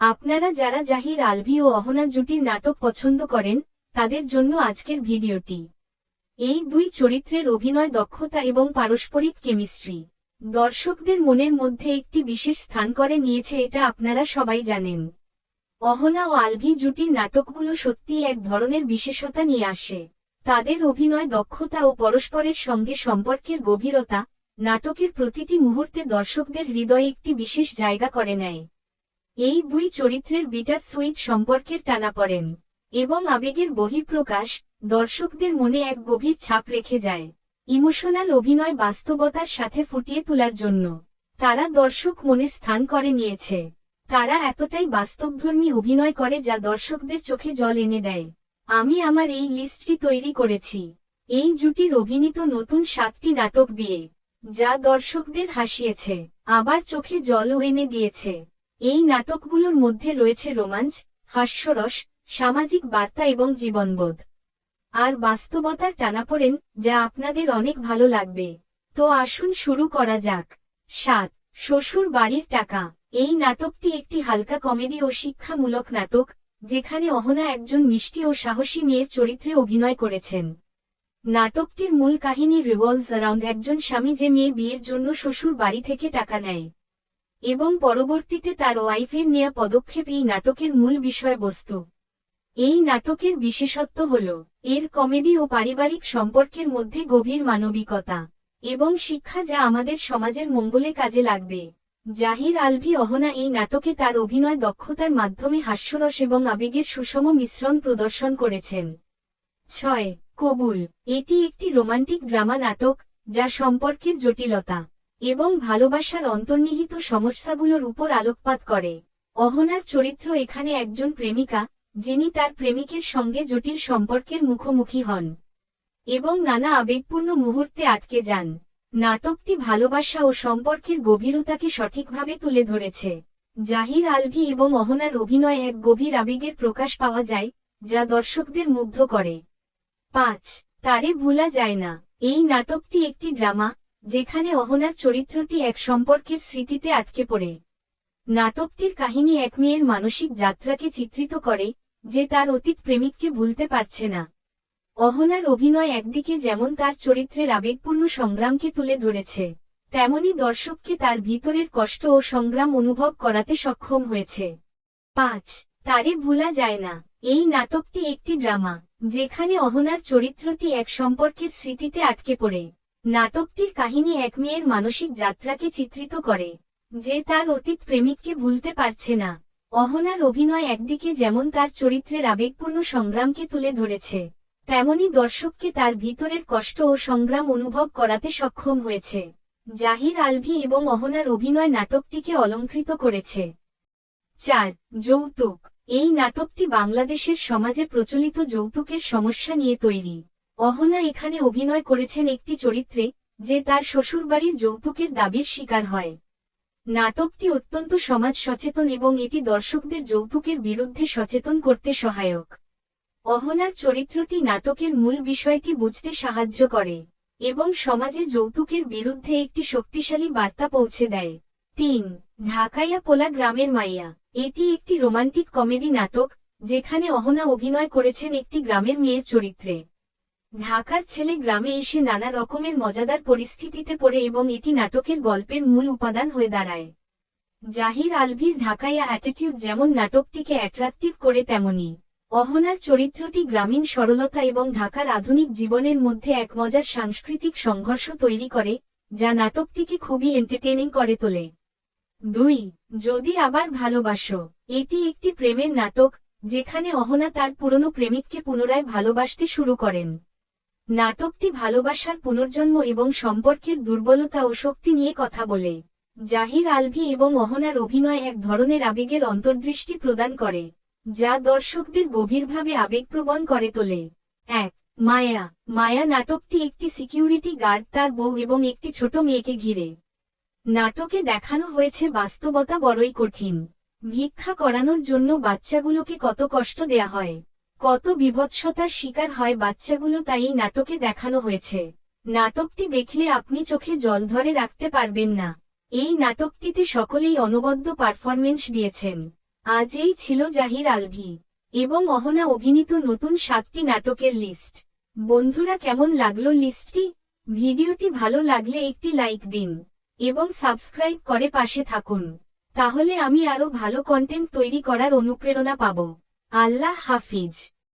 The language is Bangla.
আপনারা যারা জাহির আলভি ও অহনা জুটির নাটক পছন্দ করেন, তাদের জন্য আজকের ভিডিওটি। এই দুই চরিত্রের অভিনয় দক্ষতা এবং পারস্পরিক কেমিস্ট্রি। দর্শকদের মনের মধ্যে একটি বিশেষ স্থান করে নিয়েছে এটা আপনারা সবাই জানেন। অহনা ও আলভি জুটির নাটকগুলো সত্যিই এক ধরনের বিশেষতা নিয়ে আসে। তাদের অভিনয় দক্ষতা ও পরস্পরের সঙ্গে সম্পর্কের গভীরতা নাটকের প্রতিটি মুহূর্তে দর্শকদের হৃদয়ে একটি বিশেষ জায়গা করে নেয়। এই দুই চরিত্রের বিটার সুইট সম্পর্কের টানা পড়েন, এবং আবেগের বহিঃপ্রকাশ দর্শকদের মনে এক গভীর ছাপ রেখে যায়। ইমোশনাল অভিনয় বাস্তবতার সাথে ফুটিয়ে তোলার জন্য তারা দর্শক মনে স্থান করে নিয়েছে। তারা এতটাই বাস্তবধর্মী অভিনয় করে যা দর্শকদের চোখে জল এনে দেয়। আমি আমার এই লিস্টটি তৈরি করেছি। এই জুটির অভিনীত নতুন সাতটি নাটক দিয়ে, যা দর্শকদের হাসিয়েছে, আবার চোখে জলও এনে দিয়েছে। এই নাটকগুলোর মধ্যে রয়েছে রোমাঞ্চ, হাস্যরস, সামাজিক বার্তা এবং জীবনবোধ। আর বাস্তবতার টানাপোড়েন যা আপনাদের অনেক ভালো লাগবে। তো আসুন শুরু করা যাক। সাত, শ্বশুর বাড়ির টাকা। এই নাটকটি একটি হালকা কমেডি ও শিক্ষামূলক নাটক, যেখানে অহনা একজন মিষ্টি ও সাহসী মেয়ের চরিত্রে অভিনয় করেছেন। নাটকটির মূল কাহিনী রিভলভস অ্যারাউন্ড একজন স্বামী যে মেয়ে বিয়ের জন্য শ্বশুর বাড়ি থেকে টাকা নেয়। এবং পরবর্তীতে তার ওয়াইফের নেয়া পদক্ষেপ এই নাটকের মূল বিষয়বস্তু। এই নাটকের বিশেষত্ব হল, এর কমেডি ও পারিবারিক সম্পর্কের মধ্যে গভীর মানবিকতা এবং শিক্ষা যা আমাদের সমাজের মঙ্গলে কাজে লাগবে। জাহির আলভি অহনা এই নাটকে তার অভিনয় দক্ষতার মাধ্যমে হাস্যরস এবং আবেগের সুষম মিশ্রণ প্রদর্শন করেছেন। ছয়, কবুল। এটি একটি রোমান্টিক ড্রামা নাটক, যা সম্পর্কের জটিলতা এবং ভালোবাসার অন্তর্নিহিত সমস্যাগুলোর উপর আলোকপাত করে। অহনার চরিত্র এখানে একজন প্রেমিকা, যিনি তার প্রেমিকের সঙ্গে জটিল সম্পর্কের মুখোমুখি হন এবং নানা আবেগপূর্ণ মুহূর্তে আটকে যান। নাটকটি ভালোবাসা ও সম্পর্কের গভীরতাকে সঠিকভাবে তুলে ধরেছে। জাহির আলভি এবং অহনার অভিনয় এক গভীর আবেগের প্রকাশ পাওয়া যায়, যা দর্শকদের মুগ্ধ করে। পাঁচ, তারে ভুলা যায় না। এই নাটকটি একটি ড্রামা যেখানে অহনার চরিত্রটি এক সম্পর্কের স্মৃতিতে আটকে পড়ে। নাটকটির কাহিনী এক মেয়ের মানসিক যাত্রাকে চিত্রিত করে, যে তার অতীত প্রেমিককে ভুলতে পারছে না। অহনার অভিনয় একদিকে যেমন তার চরিত্রের আবেগপূর্ণ সংগ্রামকে তুলে ধরেছে, তেমনি দর্শককে তার ভিতরের কষ্ট ও সংগ্রাম অনুভব করাতে সক্ষম হয়েছে। পাঁচ, তারে ভুলা যায় না। এই নাটকটি একটি ড্রামা, যেখানে অহনার চরিত্রটি এক সম্পর্কের স্মৃতিতে আটকে পড়ে। নাটকটির কাহিনী এক মেয়ের মানসিক যাত্রাকে চিত্রিত করে, যে তার অতীত প্রেমিককে ভুলতে পারছে না। অহনার অভিনয় একদিকে যেমন তার চরিত্রের আবেগপূর্ণ সংগ্রামকে তুলে ধরেছে, তেমনি দর্শককে তার ভিতরের কষ্ট ও সংগ্রাম অনুভব করাতে সক্ষম হয়েছে। জাহির আলভি এবং অহনার অভিনয় নাটকটিকে অলঙ্কৃত করেছে। চার, যৌতুক। এই নাটকটি বাংলাদেশের সমাজে প্রচলিত যৌতুকের সমস্যা নিয়ে তৈরি। অহনা এখানে অভিনয় করেছেন একটি চরিত্রে, যে তার শ্বশুরবাড়ির যৌতুকের দাবির শিকার হয়। নাটকটি অত্যন্ত সমাজ সচেতন এবং এটি দর্শকদের যৌতুকের বিরুদ্ধে সচেতন করতে সহায়ক। অহনার চরিত্রটি নাটকের মূল বিষয়টি বুঝতে সাহায্য করে এবং সমাজে যৌতুকের বিরুদ্ধে একটি শক্তিশালী বার্তা পৌঁছে দেয়। তিন, ঢাকাইয়া পোলা গ্রামের মাইয়া। এটি একটি রোমান্টিক কমেডি নাটক, যেখানে অহনা অভিনয় করেছেন একটি গ্রামের মেয়ের চরিত্রে। ঢাকার ছেলে গ্রামে এসে নানা রকমের মজাদার পরিস্থিতিতে পড়ে এবং এটি নাটকের গল্পের মূল উপাদান হয়ে দাঁড়ায়। জাহির আলভির ঢাকাইয়া অ্যাটিটিউড যেমন নাটকটিকে অ্যাট্রাকটিভ করে তেমনি। অহনার চরিত্রটি গ্রামীণ সরলতা এবং ঢাকার আধুনিক জীবনের মধ্যে এক মজার সাংস্কৃতিক সংঘর্ষ তৈরি করে, যা নাটকটিকে খুবই এন্টারটেনিং করে তোলে। দুই, যদি আবার ভালোবাসো। এটি একটি প্রেমের নাটক, যেখানে অহনা তার পুরনো প্রেমিককে পুনরায় ভালোবাসতে শুরু করেন। নাটকটি ভালোবাসার পুনর্জন্ম এবং সম্পর্কের দুর্বলতা ও শক্তি নিয়ে কথা বলে। জাহির আলভি এবং অহনার অভিনয় এক ধরনের আবেগের অন্তর্দৃষ্টি প্রদান করে, যা দর্শকদের গভীরভাবে আবেগপ্রবণ করে তোলে। এক, মায়া। মায়া নাটকটি একটি সিকিউরিটি গার্ড, তার বউ এবং একটি ছোট মেয়েকে ঘিরে। নাটকে দেখানো হয়েছে বাস্তবতা বড়ই কঠিন। ভিক্ষা করানোর জন্য বাচ্চাগুলোকে কত কষ্ট দেয়া হয়। কত বিভৎসতার শিকার হয় বাচ্চাগুলো তাই এই নাটকে দেখানো হয়েছে। নাটকটি দেখলে আপনি চোখে জল ধরে রাখতে পারবেন না। এই নাটকটিতে সকলেই অনবদ্য পারফরমেন্স দিয়েছেন। আজ এই ছিল জাহির আলভি এবং অহনা অভিনীত নতুন সাতটি নাটকের লিস্ট। বন্ধুরা, কেমন লাগল লিস্টটি? ভিডিওটি ভালো লাগলে একটি লাইক দিন এবং সাবস্ক্রাইব করে পাশে থাকুন। তাহলে আমি আরও ভালো কন্টেন্ট তৈরি করার অনুপ্রেরণা পাব। আল্লাহ হাফিজ।